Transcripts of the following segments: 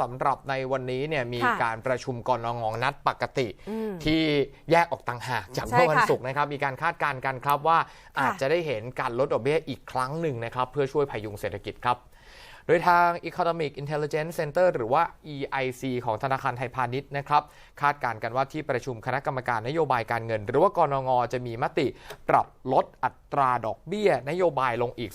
สำหรับในวันนี้เนี่ยมีค่ะการประชุมกรงงนัดปกติอืมที่แยกออกต่างหากจากใช่เมื่อวันค่ะศุกร์นะครับ มีการคาดการณ์กันครับว่าค่ะอาจจะได้เห็นการลดดอกเบี้ยอีกครั้งหนึ่งนะครับ เพื่อช่วยพยุงเศรษฐกิจครับ โดยทาง Economic Intelligence Center หรือว่า EIC ของธนาคารไทยพาณิชย์นะครับ คาดการณ์กันว่าที่ประชุมคณะกรรมการนโยบายการเงิน หรือว่ากรงงจะมีมติปรับลดอั ตราดอกเบี้ย นโยบายลงอีก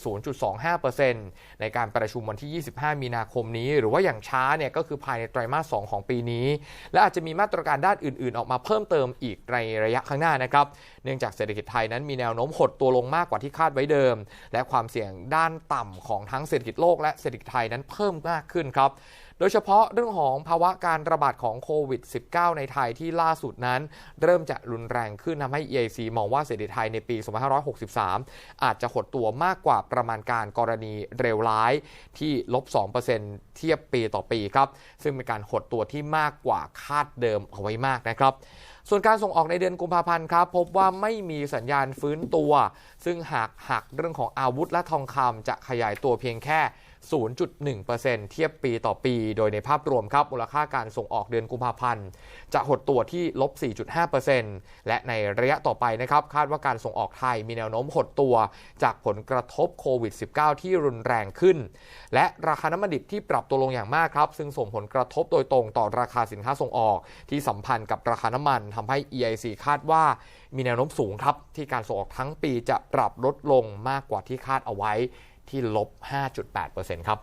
0.25%ในการประชุมวันที่ 25 มีนาคมนี้ หรือว่าอย่างช้าเนี่ยก็คือภายในไตรมาส 2 ของปีนี้ และอาจจะมีมาตรการด้านอื่นๆ ออกมาเพิ่มเติมอีกในระยะข้างหน้านะครับ เนื่องจากเศรษฐกิจไทยนั้นมีแนวโน้มหดตัวลงมากกว่าที่คาดไว้เดิม และความเสี่ยงด้านต่ำของทั้งเศรษฐกิจโลกและเศรษฐกิจไทยนั้นเพิ่มมากขึ้นครับ โดยเฉพาะเรื่องของภาวะการระบาดของโควิด -19 ในไทยที่ล่าสุดนั้น เริ่มจะรุนแรงขึ้นทำให้ EIC มองว่าเศรษฐกิจไทยในปี 2563 อาจจะหดตัวมากกว่าประมาณการกรณีเร็วร้ายที่ลบ 2%เทียบปีต่อปีครับ ซึ่งเป็นการหดตัวที่มากกว่าคาดเดิมเอาไว้มากนะครับส่วนการส่งออกในเดือนกุมภาพันธ์ครับ พบว่าไม่มีสัญญาณฟื้นตัว ซึ่งหากหักเรื่องของอาวุธและทองคำจะขยายตัวเพียงแค่ 0.1%เทียบปีต่อปีโดยในภาพรวมครับมูลค่าการส่งออกเดือนกุมภาพันธ์ จะหดตัวที่ลบ 4.5%และในระยะต่อไปนะครับ คาดว่าการส่งออกไทยมีแนวโน้มหดตัว จากผลกระทบโควิด -19 ที่รุนแรงขึ้น และราคาน้ำมันดิบที่ปรับตัวลงอย่างมากครับ ซึ่งส่งผลกระทบโดยตรงต่อราคาสินค้าส่งออก ที่สัมพันธ์กับราคาน้ำมันทำให้ EIC คาดว่ามีแนวโน้มสูงครับที่การส่งออกทั้งปีจะปรับลดลงมากกว่าที่คาดเอาไว้ที่ลบ 5.8%ครับ